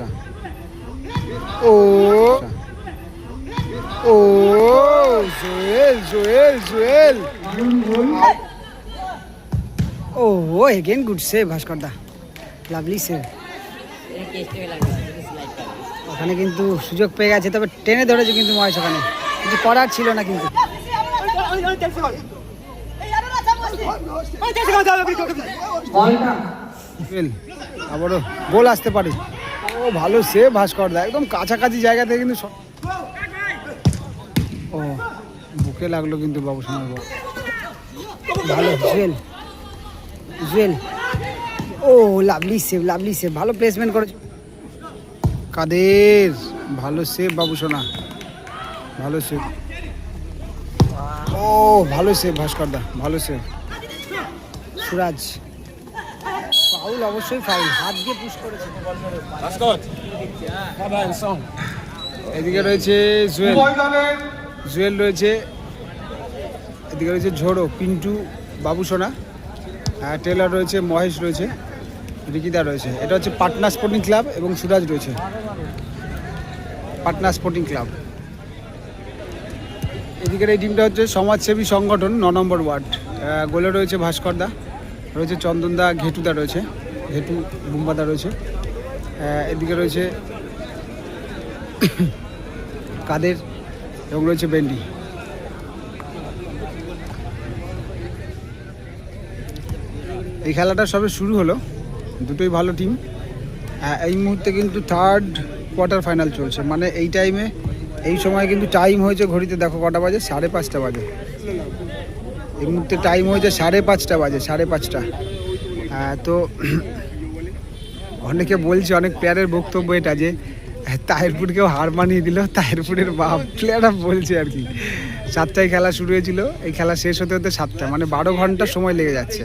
আচ্ছা। ও। ও জোয়েল জোয়েল জোয়েল। ও ও again good save Bhaskar da. Lovely save ওখানে কিন্তু সুযোগ পেয়ে গেছে তবে টেনে ধরেছে কিন্তু মহেশ ওখানে। কিছু করার ছিল না কিন্তু। আবারও গোল আসতে পারে। ভালো সে ভাস্কর দা। একদম কাছাকাছি জায়গা থেকে কিন্তু ও, বুকে লাগল কিন্তু বাবু সোনার বল ভালো, জুয়েল। জুয়েল। ও, লাভলি সেভ লাভলি সেভ ভালো প্লেসমেন্ট করেছে কাদের? ভালো সেভ বাবু সোনা। ভালো সেভ ও, ভালো সেভ ভাস্কর দা, ভালো সেভ সুরাজ। ফাউল অবশ্যই ফাউল। হাত দিয়ে পুশ করেছে এদিকে রয়েছে জুয়েল। জুয়েল রয়েছে এদিকে রয়েছে ঝোড়ো পিন্টু বাবু সোনা আর টেলার রয়েছে মহেশ রয়েছে রিকিদা রয়েছে। এটা হচ্ছে পাটনা স্পোর্টিং ক্লাব এবং সুরাজ রয়েছে। পাটনা স্পোর্টিং ক্লাব এদিকের এই টিমটা হচ্ছে সমাজসেবী সংগঠন ন নম্বর ওয়ার্ড। গোলে রয়েছে ভাস্করদা রয়েছে চন্দনদা, ঘেটুদা রয়েছে, ঘেটু বুম্বাদা রয়েছে। এদিকে রয়েছে কাদের এবং রয়েছে বেন্ডি। এই খেলাটা সবে শুরু হলো, দুটোই ভালো টিম এই মুহূর্তে কিন্তু থার্ড কোয়ার্টার ফাইনাল চলছে। মানে এই টাইমে এই সময় কিন্তু টাইম হয়েছে ঘড়িতে, দেখো কটা বাজে? সাড়ে পাঁচটা বাজে। এই মুহূর্তে টাইম হয়েছে সাড়ে পাঁচটা বাজে, সাড়ে পাঁচটা। তো অনেকে বলছে, অনেক প্লেয়ারের বক্তব্য এটা যে তাহেরপুরকেও হার মানিয়ে দিল, তাহেরপুরের বাপ প্লেয়াররা বলছে আর কি। সাতটায় খেলা শুরু হয়েছিল, এই খেলা শেষ হতে হতে সাতটা মানে বারো ঘণ্টা সময় লেগে যাচ্ছে।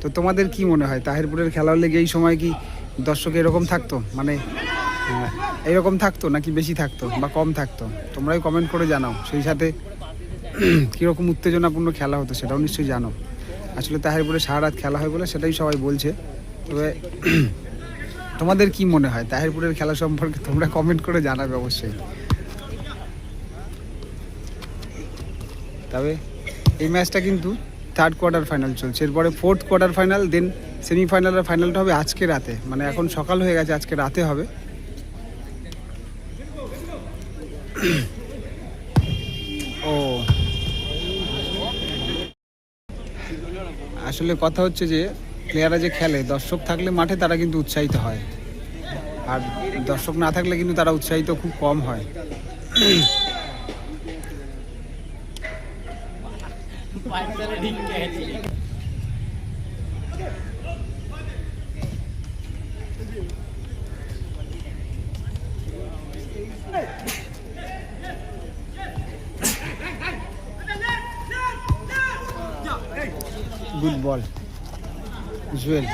তো তোমাদের কি মনে হয়, তাহেরপুরের খেলা হলে এই সময় কি দর্শক এরকম থাকতো? মানে এরকম থাকতো নাকি বেশি থাকতো বা কম থাকতো? তোমরাই কমেন্ট করে জানাও, সেই সাথে কীরকম উত্তেজনাপূর্ণ খেলা হতো সেটাও নিশ্চয়ই জানো। আসলে তাহিরপুরে সারা রাত খেলা হয় বলে সেটাই সবাই বলছে। তবে তোমাদের কি মনে হয়? তাহিরপুরের খেলা সম্পর্কে তোমরা কমেন্ট করে জানাবে অবশ্যই। তবে এই ম্যাচটা কিন্তু থার্ড কোয়ার্টার ফাইনাল চলছে। এরপরে fourth quarter final then semifinal আর ফাইনালটা হবে আজকে রাতে। মানে এখন সকাল হয়ে গেছে, আজকে রাতে হবে ও আসলে কথা হচ্ছে যে প্লেয়াররা যে খেলে, দর্শক থাকলে মাঠে তারা কিন্তু উৎসাহিত হয়। আর দর্শক না থাকলে কিন্তু তারা উৎসাহিত খুব কম হয়। গুড বল জুয়েল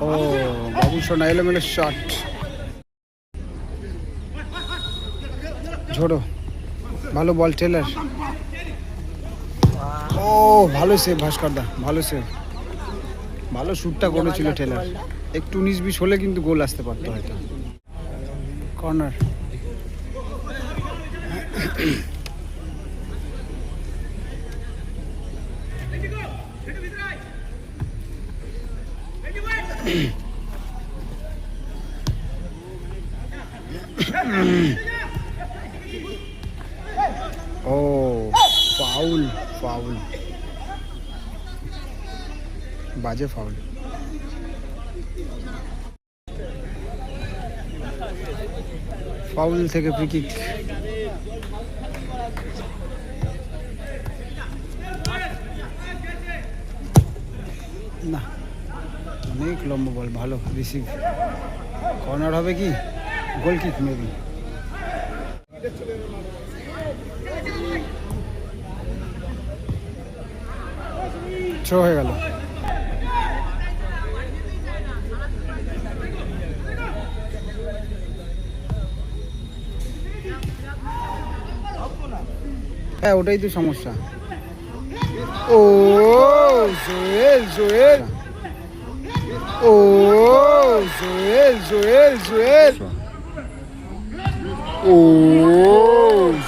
ও বাবু সোনা এলোমেলো শট ঝোড়ো ভালো বল টেলার ও ভালো সেভ ভাস্করদা ভালো সেভ ভালো শ্যুটটা করেছিল টেলার একটু উনিশ বিশ হলে কিন্তু গোল আসতে পারতো হয়তো। কর্নার ও ফাউল ফাউল বাজে ফাউল ফাউল থেকে ফ্রি কিক না, অনেক লম্বা বল ভালো রিসিভ কর্নার হবে কি? গোল কিক মেবি আটশো হয়ে গেল। হ্যাঁ ওটাই তো সমস্যা। ও জোয়েল জোয়েল। ও জোয়েল জোয়েল জোয়েল। ও,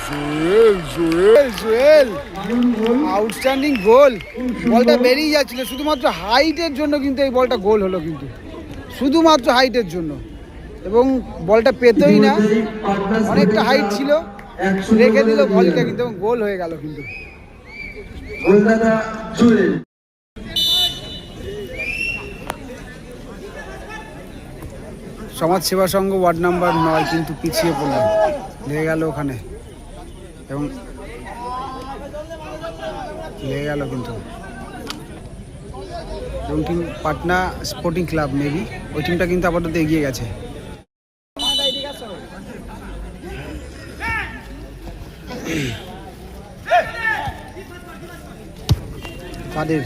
Joel Joel Joel. Outstanding goal বলটা বেরিয়ে যাচ্ছিল, শুধুমাত্র হাইটের জন্য কিন্তু এই বলটা গোল হলো কিন্তু। শুধুমাত্র হাইটের জন্য। এবং বলটা পেতোই না। অনেকটা হাইট ছিল। রেখে দিল বলটা কিন্তু গোল হয়ে গেল কিন্তু। কলকাতা জুয়েল সমাজ সেবা সংঘ ওয়ার্ড নাম্বার নয়, কিন্তু পিছিয়ে পড়ল লেগে গেল ওখানে। এবং লেগে গেল কিন্তু। এবং team Patna sporting club maybe ওই টিমটা কিন্তু আপাতত এগিয়ে গেছে। কাদের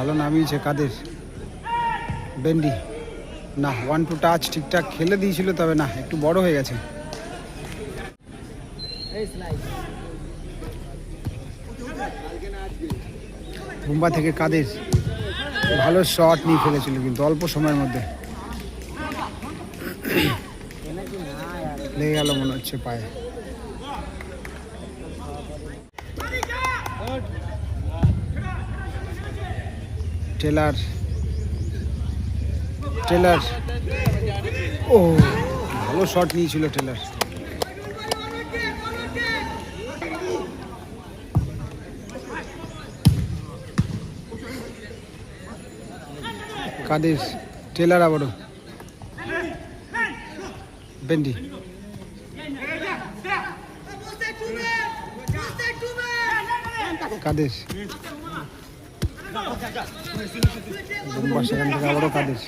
ভালো নামিয়েছে কাদের? বেন্ডি। না ওয়ান টু টাচ ঠিকঠাক খেলে দিয়েছিল, তবে না, একটু বড় হয়ে গেছে। মুম্বা থেকে কাদের? ভালো শট নিয়ে ফেলেছিল কিন্তু, অল্প সময়ের মধ্যে। লেগে গেল মনে হচ্ছে পায়ে। Teller teller. ও ভালো শট নিয়েছিল টেলার। কাদের? টেলার আবারও। বেন্ডি। কাদের? বুম্বা সেখান থেকে আবারও কাদের?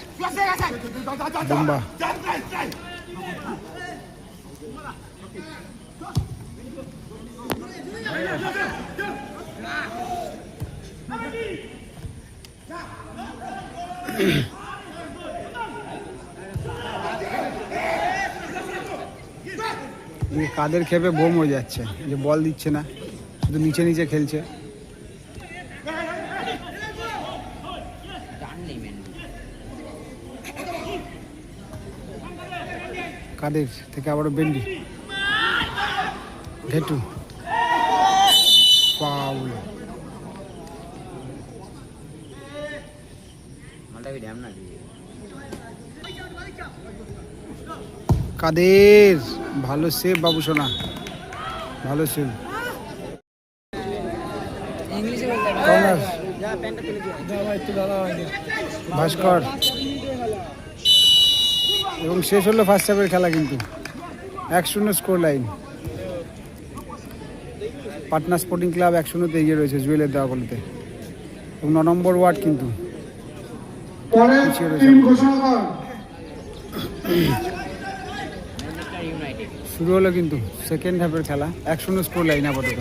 দিয়ে কাদের খেপে বোম হয়ে যাচ্ছে, যে বল দিচ্ছে না, শুধু নিচে নিচে খেলছে। কাদের থেকে আবারও বেন্ডি? ঘেটু। পাউল কাদের? ভালো সেভ বাবু সোনা। ভালো সেভ কর্নার ভাস্কর। এবং শেষ হলো ফার্স্ট হাফের খেলা কিন্তু। এক শূন্য score line Patna sporting club এক শূন্যতে এগিয়ে রয়েছে জুয়েলের দেওয়া বলতে। এবং ন নম্বর ওয়ার্ড কিন্তু শুরু হলো কিন্তু সেকেন্ড হাফের খেলা। এক শূন্য স্কোর লাইন আপাতত।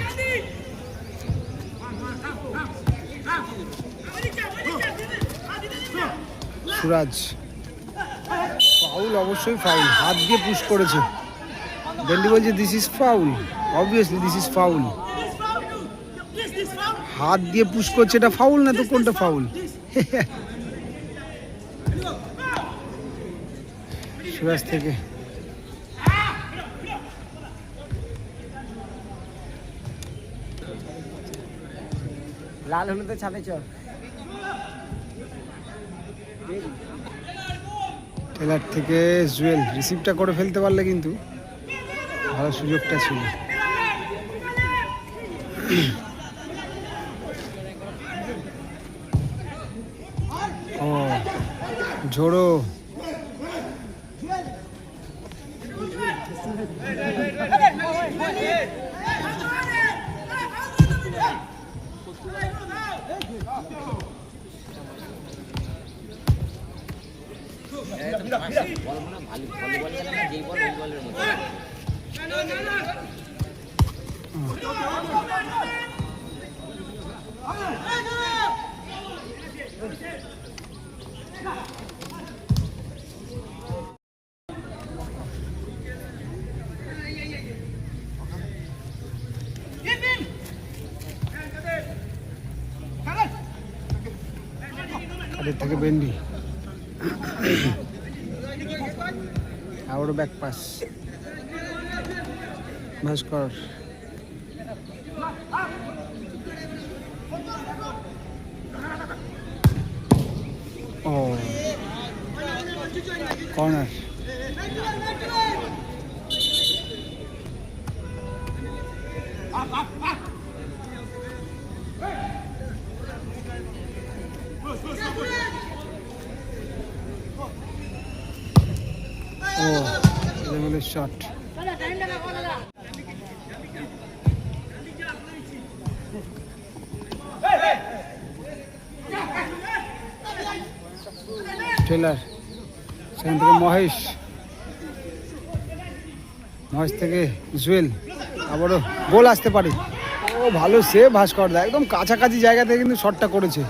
সুরাজ ফাউল অবশ্যই ফাউল হাত দিয়ে পুশ করেছে। বেন্ডি বলছে this is foul obviously this is foul হাত দিয়ে পুশ করছে, এটা ফাউল না তো কোনটা ফাউল সুরাজ থেকে। লাল হলুদের ছাদে চল। টেলার থেকে জুয়েল রিসিভটা করে ফেলতে পারলে কিন্তু ভালো সুযোগটা ছিল। ও ঝোড়ো। হাতের থেকে বেন্ডি আবারও ব্যাক পাস ভাস্কর। ও। কর্নার। থেকে মহেশ। মহেশ থেকে জুয়েল, আবারও গোল আসতে পারে। ও ভালো সে ভাস্কর দা একদম কাছাকাছি জায়গা থেকে কিন্তু শটটা করেছে।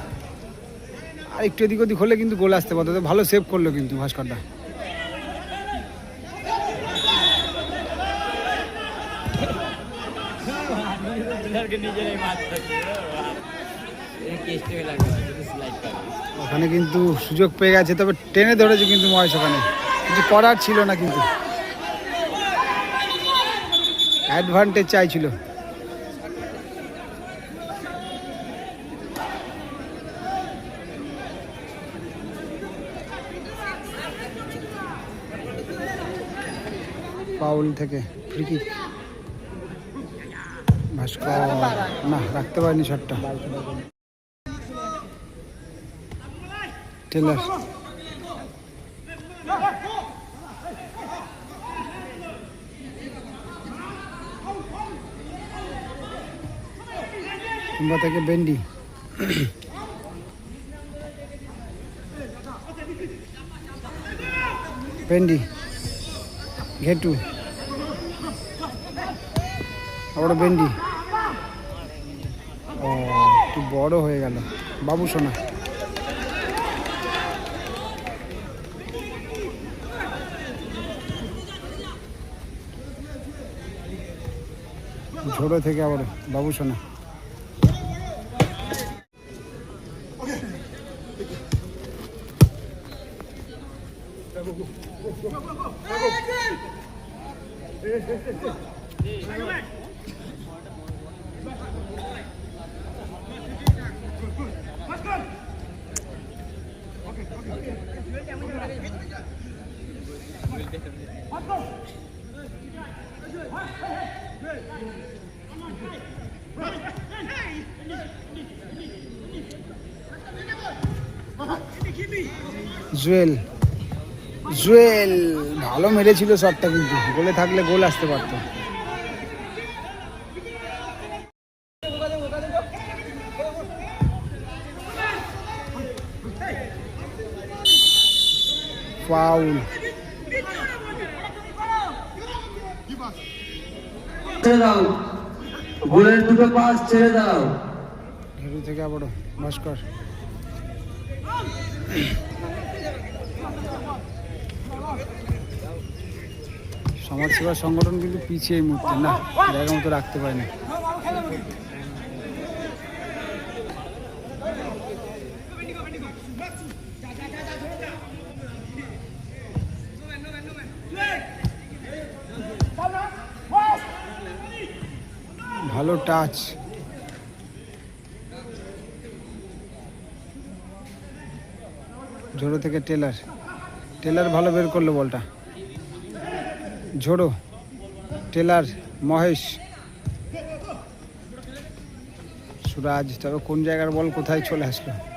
আর একটু এদিক ওদিক হলে কিন্তু গোল আসতে পারতো ভালো সেভ করল কিন্তু ভাস্কর ওখানে কিন্তু সুযোগ পেয়ে গেছে তবে টেনে ধরেছে কিন্তু মহেশ ওখানে। কিছু করার ছিল না কিন্তু। অ্যাডভান্টেজ চাইছিল। পাউল থেকে ফ্রি কিক। ভাস্কর না রাখতে পারেনি শটটা টেলার কুম্বা থেকে বেন্ডি বেন্ডি ঘেটু আবার বেন্ডি একটু বড় হয়ে গেল। বাবু সোনা ঝোড়ো থেকে আবার বাবু সোনা জুয়েল। জুয়েল ভালো মেরেছিল শটটা কিন্তু। গোলে থাকলে গোল আসতে পারতো। ফাউল ছেড়ে দাও। গোলের দুটো পাস ছেড়ে দাও। ঘেরু থেকে আবারও ভাস্কর। সমাজসেবা সংগঠন কিন্তু পিছিয়ে এই মুহূর্তে। না জায়গা মতো রাখতে পারেনি। ভালো টাচ ঝোড়ো থেকে টেলার। টেলার ভালো বের করল বলটা। ঝোড়ো। টেলার, মহেশ। সুরাজ তবে কোন জায়গার বল কোথায় চলে আসলো?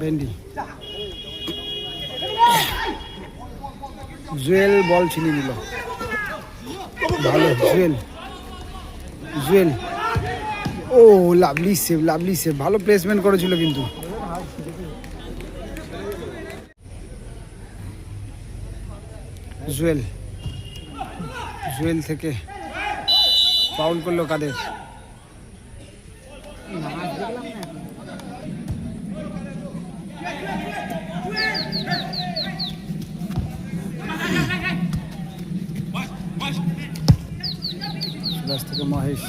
বেন্ডি। জুয়েল বল ছিনিয়ে নিল। ভালো, জুয়েল। জুয়েল। ও, লাভলি সেভ লাভলি সেভ ভালো প্লেসমেন্ট করেছিল কিন্তু। জুয়েল। জুয়েল থেকে পাউল করল কাদের? মহেশ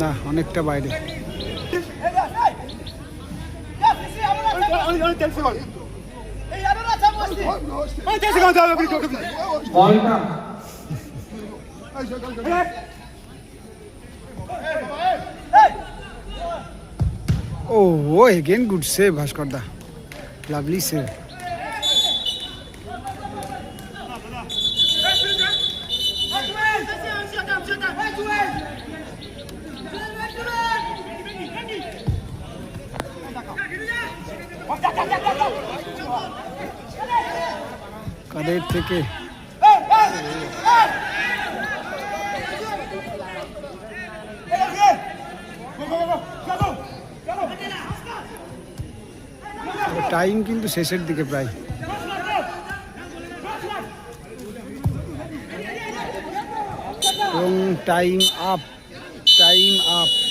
না অনেকটা বাইরে বলটা ও ও again good save Bhaskar da. Lovely save Kader থেকে? টাইম কিন্তু শেষের দিকে প্রায়। এবং টাইম আপ টাইম আপ।